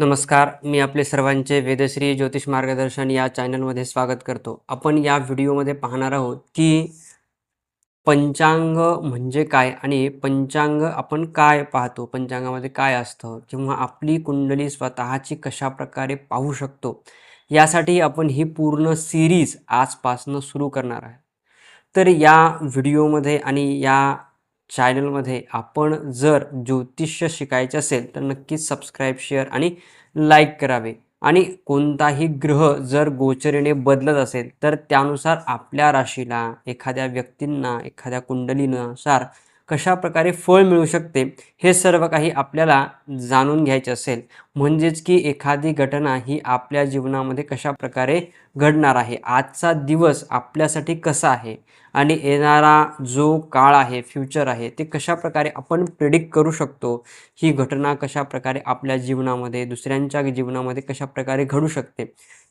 नमस्कार मी आपले सर्वांचे वेदश्री ज्योतिष मार्गदर्शन या चॅनलमध्ये स्वागत करतो. आपण या व्हिडिओमध्ये पाहणार आहोत की पंचांग म्हणजे काय आणि पंचांग आपण काय पाहतो? पंचांगामध्ये काय असतं? किंवा आपली कुंडली स्वतःची कशा प्रकारे पाहू शकतो? यासाठी आपण ही पूर्ण सिरीज आजपासनं सुरू करणार आहे. तर या व्हिडिओमध्ये आणि या चॅनलमध्ये आपण जर ज्योतिष्य शिकायचे असेल तर नक्कीच सबस्क्राईब शेअर आणि लाईक करावे. आणि कोणताही ग्रह जर गोचरीने बदलत असेल तर त्यानुसार आपल्या राशीला एखाद्या व्यक्तींना एखाद्या कुंडलीनुसार कशा प्रकारे फळ मिळू शकते हे सर्व काही आपल्याला जाणून घ्यायचे असेल. म्हणजेच की एखादी घटना ही आपल्या जीवनामध्ये कशा प्रकारे घडणार आहे? आजचा दिवस आपल्यासाठी कसा आहे? आणि येणारा जो काळ आहे फ्युचर आहे ते कशा प्रकारे आपण प्रिडिक्ट करू शकतो? ही घटना कशा प्रकारे आपल्या जीवनामध्ये दुसऱ्यांच्या जीवनामध्ये कशा प्रकारे घडू शकते?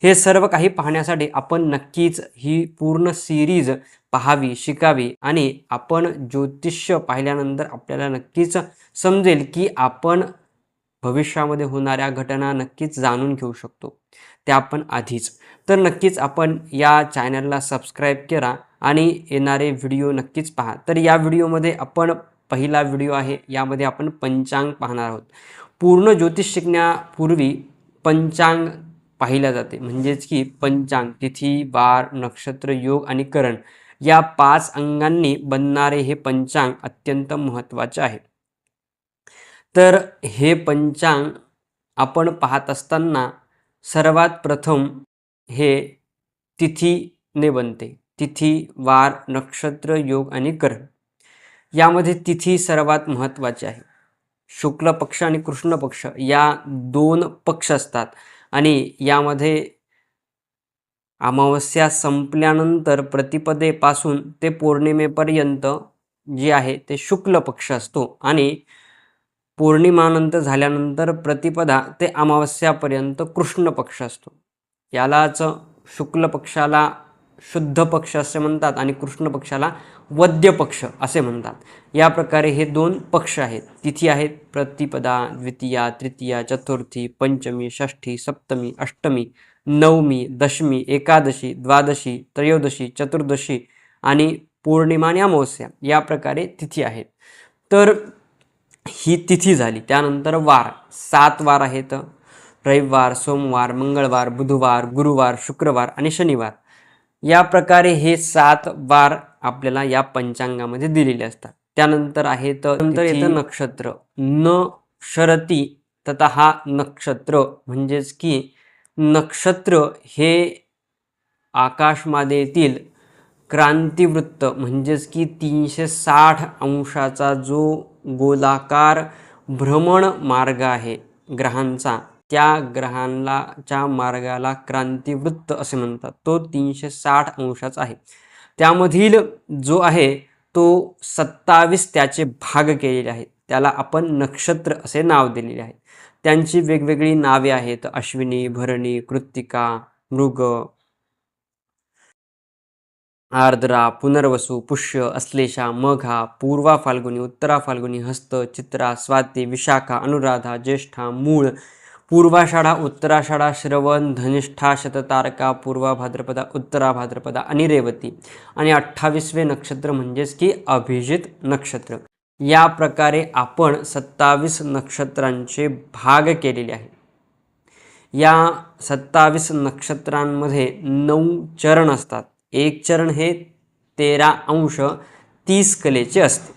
हे सर्व काही पाहण्यासाठी आपण नक्कीच ही पूर्ण सिरीज पाहावी शिकावी आणि आपण ज्योतिष्य पाहिल्यानंतर आपल्याला नक्कीच समजेल की आपण भविष्यामध्ये होणाऱ्या घटना नक्कीच जाणून घेऊ शकतो. त्या आपण आधीच. तर नक्कीच आपण या चॅनलला सबस्क्राईब करा आणि येणारे व्हिडिओ नक्कीच पहा. तर या व्हिडिओमध्ये आपण पहिला व्हिडिओ आहे. यामध्ये आपण पंचांग पाहणार आहोत. पूर्ण ज्योतिष शिकण्यापूर्वी पंचांग पाहिल्या जाते. म्हणजेच की पंचांग तिथी वार नक्षत्र योग आणि करण या पाच अंगांनी बनणारे हे पंचांग अत्यंत महत्त्वाचे आहे. तर हे पंचांग आपण पाहत असताना सर्वात प्रथम हे तिथीने बनते. तिथी वार नक्षत्र योग आणि ग्रह यामध्ये तिथी सर्वात महत्त्वाची आहे. शुक्ल पक्ष आणि कृष्ण पक्ष या दोन पक्ष असतात आणि यामध्ये अमावस्या संपल्यानंतर प्रतिपदेपासून ते पौर्णिमेपर्यंत जे आहे ते शुक्ल पक्ष असतो आणि पौर्णिमानंतर झाल्यानंतर प्रतिपदा ते अमावस्यापर्यंत कृष्ण पक्ष असतो. यालाच शुक्ल पक्षाला शुद्ध पक्ष असे म्हणतात आणि कृष्ण पक्षाला वद्य पक्ष असे म्हणतात. या प्रकारे हे दोन पक्ष आहेत. तिथी आहेत प्रतिपदा द्वितीया तृतीया चतुर्थी पंचमी षष्ठी सप्तमी अष्टमी नवमी दशमी एकादशी द्वादशी त्रयोदशी चतुर्दशी आणि पौर्णिमा आणि अमावस्या या प्रकारे तिथी आहेत. तर ही तिथी झाली. त्यानंतर वार. सात वार आहेत. रविवार सोमवार मंगळवार बुधवार गुरुवार शुक्रवार आणि शनिवार. या प्रकारे हे सात वार आपल्याला या पंचांगामध्ये दिलेले असतात. त्यानंतर आहेत नंतर येतं नक्षत्र. न शरती तथा हा नक्षत्र. म्हणजेच की नक्षत्र हे आकाशमादेतील क्रांतिवृत्त म्हणजेच की तीनशे साठ अंशाचा जो गोलाकार भ्रमण मार्ग आहे ग्रहांचा त्या ग्रहांला च्या मार्गाला क्रांतिवृत्त असे म्हणतात. तो तीनशे साठ अंशाचा आहे. त्यामधील जो आहे तो सत्तावीस त्याचे भाग केलेले आहेत. त्याला आपण नक्षत्र असे नाव दिलेले आहे. त्यांची वेगवेगळी नावे आहेत. अश्विनी भरणी कृत्तिका मृग आर्द्रा पुनर्वसू पुष्य अश्लेषा मघा पूर्वा फाल्गुनी उत्तरा फाल्गुनी हस्त चित्रा स्वाती विशाखा अनुराधा ज्येष्ठा मूळ पूर्वाषाढा उत्तराषाढा श्रवण धनिष्ठा शततारका पूर्वा भाद्रपदा उत्तरा भाद्रपदा आणि रेवती आणि अठ्ठावीसवे नक्षत्र म्हणजेच की अभिजित नक्षत्र. या प्रकारे आपण सत्तावीस नक्षत्रांचे भाग केलेले आहे. या सत्तावीस नक्षत्रांमध्ये नऊ चरण असतात. एक चरण हे तेरा अंश तीस कलेचे असते.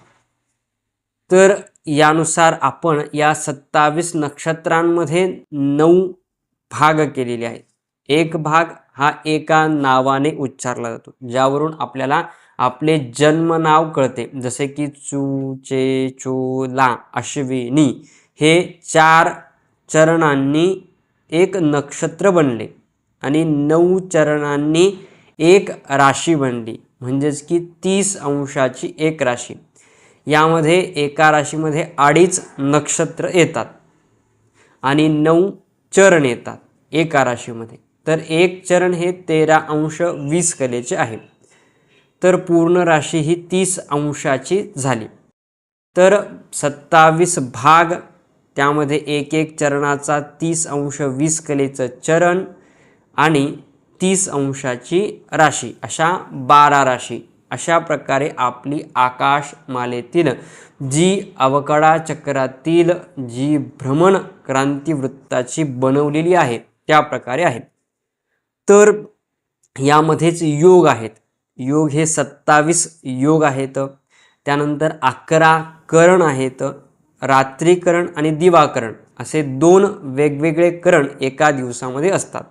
तर यानुसार आपण या सत्तावीस नक्षत्रांमध्ये नऊ भाग केलेले आहेत. एक भाग हा एका नावाने उच्चारला जातो ज्यावरून आपल्याला आपले जन्म नाव कळते. जसे की चू चे चोला अश्विनी हे चार चरणांनी एक नक्षत्र बनले आणि नऊ चरणांनी एक राशी बनली म्हणजेच की तीस अंशाची एक राशी. यामध्ये एका राशीमध्ये अडीच नक्षत्र येतात आणि नऊ चरण येतात एका राशीमध्ये. तर एक चरण हे तेरा अंश वीस कलेचे आहे. तर पूर्ण राशी ही तीस अंशाची झाली. तर सत्तावीस भाग त्यामध्ये एक एक चरणाचा तीस अंश वीस कलेचं चरण आणि तीस अंशाची राशी अशा बारा राशी अशा प्रकारे आपली आकाशमालेतील जी अवकडा चक्रातील जी भ्रमण क्रांतीवृत्ताची बनवलेली आहे त्या प्रकारे आहे. तर यामध्येच योग आहेत. योग हे सत्तावीस योग आहेत. त्यानंतर अकरा करण आहेत. रात्रीकरण आणि दिवाकरण असे दोन वेगवेगळे करण एका दिवसामध्ये असतात.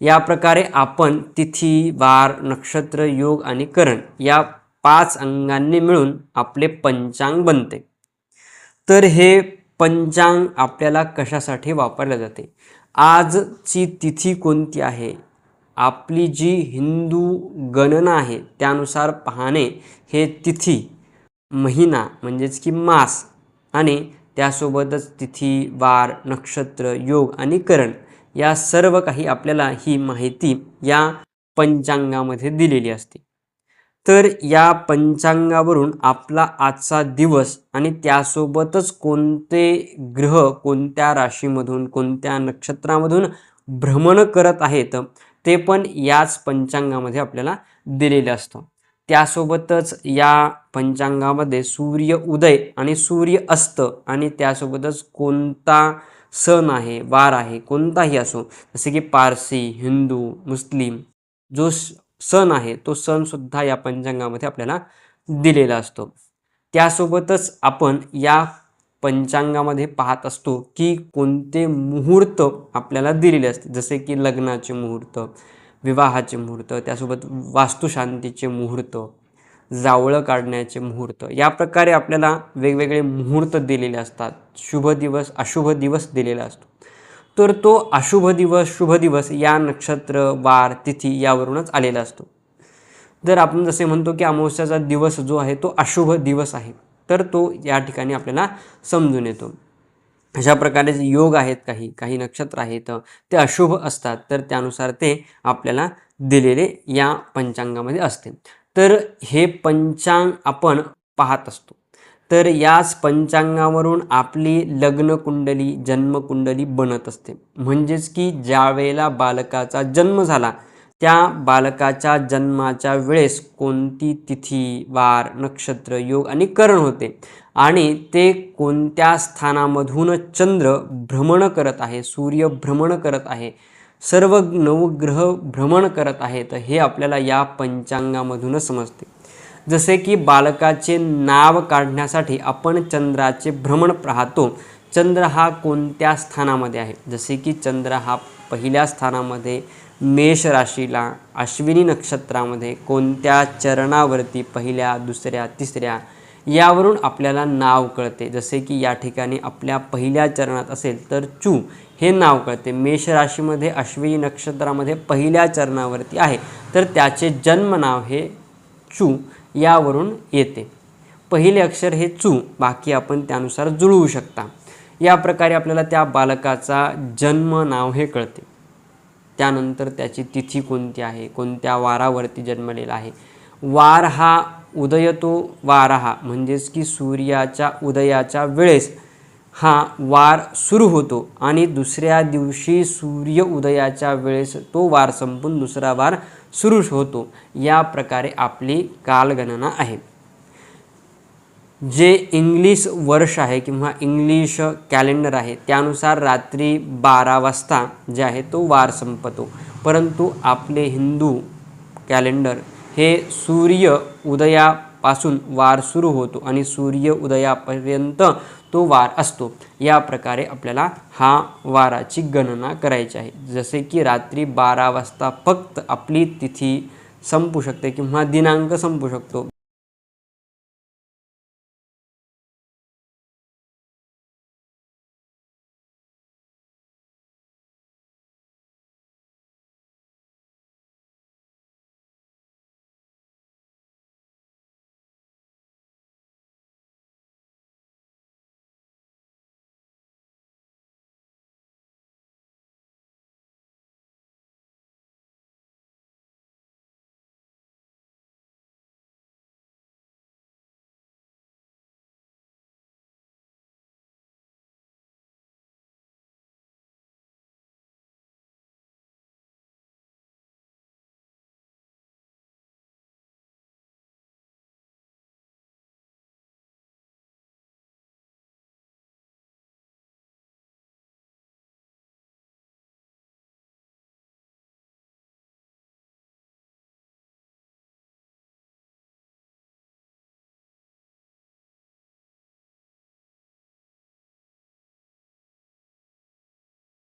या प्रकारे आपण तिथी वार नक्षत्र योग आणि करण या पाच अंगांनी मिळून आपले पंचांग बनते. तर हे पंचांग आपल्याला कशासाठी वापरले जाते? आजची तिथी कोणती आहे? आपली जी हिंदू गणना आहे त्यानुसार पाहणे हे तिथी महिना म्हणजेच की मास आणि त्यासोबतच तिथी वार नक्षत्र योग आणि करण या सर्व काही आपल्याला ही माहिती या पंचांगामध्ये दिलेली असते. तर या पंचांगावरून आपला आजचा दिवस आणि त्यासोबतच कोणते ग्रह कोणत्या राशीमधून कोणत्या नक्षत्रामधून भ्रमण करत आहेत ते पण याच पंचांगामध्ये आपल्याला दिलेलं असतं. त्यासोबतच या पंचांगामध्ये सूर्य उदय आणि सूर्य अस्त आणि त्यासोबतच कोणता सण आहे वार आहे कोणताही असो जसे की पारसी हिंदू मुस्लिम जो सण आहे तो सणसुद्धा या पंचांगामध्ये आपल्याला दिलेला असतो. त्यासोबतच आपण या पंचांगामध्ये पाहत असतो की कोणते मुहूर्त आपल्याला दिलेले असते जसे की लग्नाचे मुहूर्त विवाहाचे मुहूर्त त्यासोबत वास्तुशांतीचे मुहूर्त जावळं काढण्याचे मुहूर्त. या प्रकारे आपल्याला वेगवेगळे मुहूर्त दिलेले असतात. शुभ दिवस अशुभ दिवस दिलेला असतो. तर तो अशुभ दिवस शुभ दिवस या नक्षत्र वार तिथी यावरूनच आलेला असतो. जर आपण जसे म्हणतो की अमावस्याचा दिवस जो आहे तो अशुभ दिवस आहे तर तो या ठिकाणी आपल्याला समजून येतो. अशा प्रकारे जे योग आहेत काही काही नक्षत्र आहेत ते अशुभ असतात तर त्यानुसार ते आपल्याला दिलेले या पंचांगामध्ये असते. तर हे पंचांग आपण पाहत असतो. तर याच पंचांगावरून आपली लग्नकुंडली जन्मकुंडली बनत असते. म्हणजेच की ज्या वेळेला बालकाचा जन्म झाला त्या बालकाच्या जन्माच्या वेळेस कोणती तिथी वार नक्षत्र योग आणि करण होते. आणि ते कोणत्या स्थानामधून चंद्र भ्रमण करत आहे सूर्य भ्रमण करत आहे सर्व नवग्रह भ्रमण करत आहेत हे आपल्याला या पंचांगामधूनच समजते. जसे की बालकाचे नाव काढण्यासाठी आपण चंद्राचे भ्रमण पाहतो. चंद्र हा कोणत्या स्थानामध्ये आहे? जसे की चंद्र हा पहिल्या स्थानामध्ये मेष राशीला अश्विनी नक्षत्रामध्ये कोणत्या चरणावरती पहिल्या दुसऱ्या तिसऱ्या यावरून आपल्याला नाव कळते. जसे की या ठिकाणी आपल्या पहिल्या चरणात असेल तर चू हे नाव कळते. मेष राशीमध्ये अश्विनी नक्षत्रामध्ये पहिल्या चरणावरती आहे. तर त्याचे जन्म नाव हे चू यावरून येते. पहिले अक्षर हे चू बाकी आपण त्यानुसार जुळवू शकता. या प्रकारे आपल्याला त्या बालकाचा जन्म नाव हे कळते. त्यानंतर त्याची तिथी कोणती आहे? कोणत्या वारावरती जन्मलेला आहे? वार हा उदयतो वारहा हा म्हणजेच की सूर्याच्या उदयाच्या वेळेस हा वार सुरू होतो आणि दुसऱ्या दिवशी सूर्य उदयाच्या वेळेस तो वार संपून दुसरा वार सुरू होतो. या प्रकारे आपली कालगणना आहे. जे इंग्लिश वर्ष आहे किंवा इंग्लिश कॅलेंडर आहे त्यानुसार रात्री बारा वाजता जे आहे तो वार संपतो. परंतु आपले हिंदू कॅलेंडर हे सूर्य उदयापासून वार सुरू होतो आणि सूर्य उदयापर्यंत तो वार असतो. या प्रकारे आपल्याला हा वाराची गणना करायची आहे. जसे की रात्री बारा वाजता फक्त आपली तिथी संपू शकते किंवा दिनांक संपू शकतो.